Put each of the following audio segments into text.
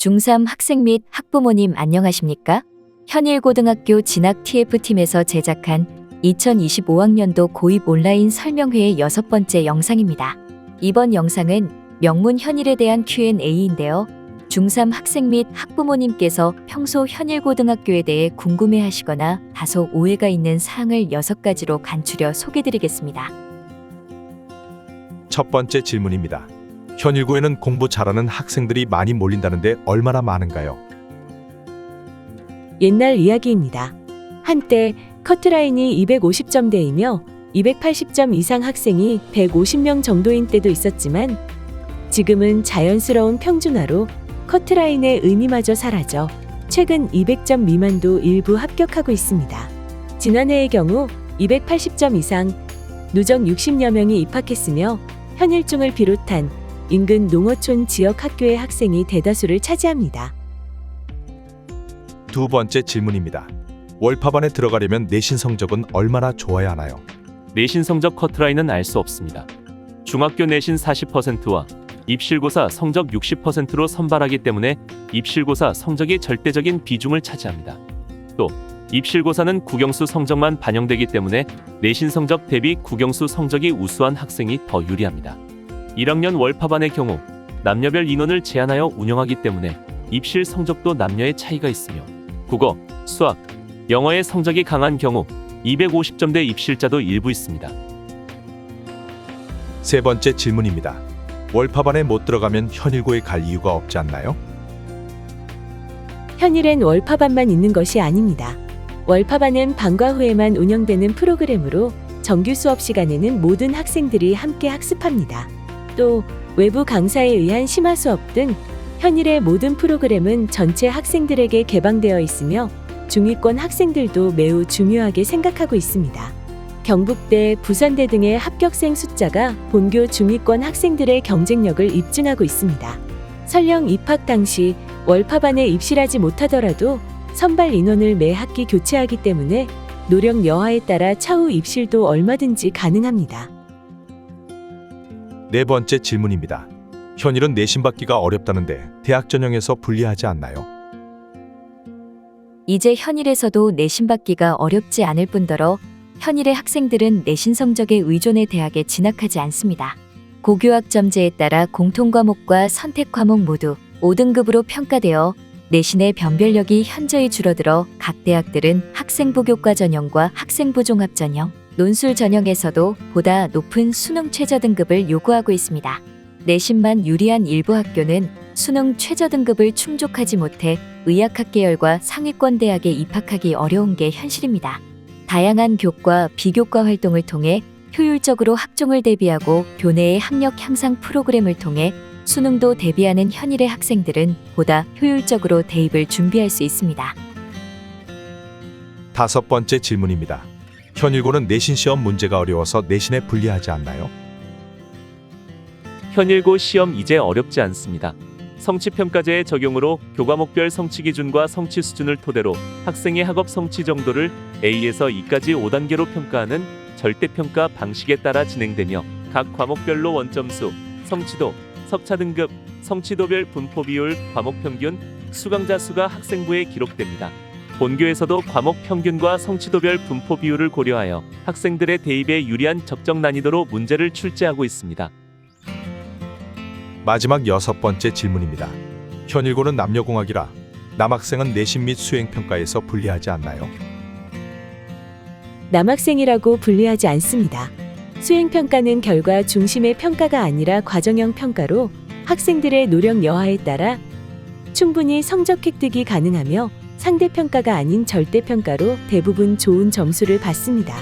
중3 학생 및 학부모님 안녕하십니까? 현일고등학교 진학 TF팀에서 제작한 2025학년도 고입 온라인 설명회의 여섯 번째 영상입니다. 이번 영상은 명문 현일에 대한 Q&A인데요. 중3 학생 및 학부모님께서 평소 현일고등학교에 대해 궁금해 하시거나 다소 오해가 있는 사항을 여섯 가지로 간추려 소개드리겠습니다. 첫 번째 질문입니다. 현일고에는 공부 잘하는 학생들이 많이 몰린다는데 얼마나 많은가요? 옛날 이야기입니다. 한때 커트라인이 250점대이며 280점 이상 학생이 150명 정도인 때도 있었지만 지금은 자연스러운 평준화로 커트라인의 의미마저 사라져 최근 200점 미만도 일부 합격하고 있습니다. 지난해의 경우 280점 이상 누적 60여 명이 입학했으며 현일중을 비롯한 인근 농어촌 지역 학교의 학생이 대다수를 차지합니다. 두 번째 질문입니다. 월파반에 들어가려면 내신 성적은 얼마나 좋아야 하나요? 내신 성적 커트라인은 알 수 없습니다. 중학교 내신 40%와 입실고사 성적 60%로 선발하기 때문에 입실고사 성적이 절대적인 비중을 차지합니다. 또 입실고사는 국영수 성적만 반영되기 때문에 내신 성적 대비 국영수 성적이 우수한 학생이 더 유리합니다. 1학년 월파반의 경우 남녀별 인원을 제한하여 운영하기 때문에 입실 성적도 남녀의 차이가 있으며 국어, 수학, 영어의 성적이 강한 경우 250점대 입실자도 일부 있습니다. 세 번째 질문입니다. 월파반에 못 들어가면 현일고에 갈 이유가 없지 않나요? 현일엔 월파반만 있는 것이 아닙니다. 월파반은 방과 후에만 운영되는 프로그램으로 정규 수업 시간에는 모든 학생들이 함께 학습합니다. 또 외부 강사에 의한 심화 수업 등 현일의 모든 프로그램은 전체 학생들에게 개방되어 있으며 중위권 학생들도 매우 중요하게 생각하고 있습니다. 경북대, 부산대 등의 합격생 숫자가 본교 중위권 학생들의 경쟁력을 입증하고 있습니다. 설령 입학 당시 월파반에 입실하지 못하더라도 선발 인원을 매 학기 교체하기 때문에 노력 여하에 따라 차후 입실도 얼마든지 가능합니다. 네 번째 질문입니다. 현일은 내신 받기가 어렵다는데 대학 전형에서 불리하지 않나요? 이제 현일에서도 내신 받기가 어렵지 않을 뿐더러 현일의 학생들은 내신 성적에 의존해 대학에 진학하지 않습니다. 고교학 점제에 따라 공통 과목과 선택 과목 모두 5등급으로 평가되어 내신의 변별력이 현저히 줄어들어 각 대학들은 학생부 교과 전형과 학생부 종합 전형, 논술 전형에서도 보다 높은 수능 최저 등급을 요구하고 있습니다. 내신만 유리한 일부 학교는 수능 최저 등급을 충족하지 못해 의학학 계열과 상위권 대학에 입학하기 어려운 게 현실입니다. 다양한 교과, 비교과 활동을 통해 효율적으로 학종을 대비하고 교내의 학력 향상 프로그램을 통해 수능도 대비하는 현일의 학생들은 보다 효율적으로 대입을 준비할 수 있습니다. 다섯 번째 질문입니다. 현일고는 내신 시험 문제가 어려워서 내신에 불리하지 않나요? 현일고 시험 이제 어렵지 않습니다. 성취평가제의 적용으로 교과목별 성취 기준과 성취 수준을 토대로 학생의 학업 성취 정도를 A에서 E까지 5단계로 평가하는 절대평가 방식에 따라 진행되며 각 과목별로 원점수, 성취도, 석차 등급, 성취도별 분포 비율, 과목 평균, 수강자 수가 학생부에 기록됩니다. 본교에서도 과목 평균과 성취도별 분포 비율을 고려하여 학생들의 대입에 유리한 적정 난이도로 문제를 출제하고 있습니다. 마지막 여섯 번째 질문입니다. 현일고는 남녀공학이라 남학생은 내신 및 수행 평가에서 불리하지 않나요? 남학생이라고 분리하지 않습니다. 수행평가는 결과 중심의 평가가 아니라 과정형 평가로 학생들의 노력 여하에 따라 충분히 성적 획득이 가능하며 상대평가가 아닌 절대평가로 대부분 좋은 점수를 받습니다.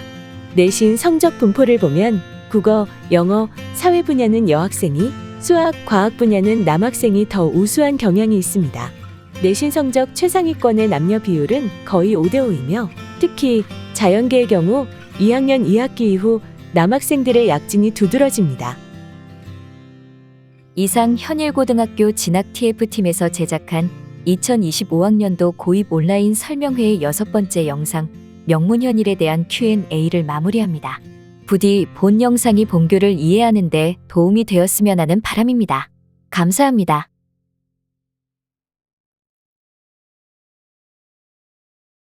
내신 성적 분포를 보면 국어, 영어, 사회 분야는 여학생이, 수학, 과학 분야는 남학생이 더 우수한 경향이 있습니다. 내신 성적 최상위권의 남녀 비율은 거의 5대5이며 특히 자연계의 경우 2학년 2학기 이후 남학생들의 약진이 두드러집니다. 이상 현일고등학교 진학 TF팀에서 제작한 2025학년도 고입 온라인 설명회의 여섯 번째 영상 명문현일에 대한 Q&A를 마무리합니다. 부디 본 영상이 본교를 이해하는 데 도움이 되었으면 하는 바람입니다. 감사합니다.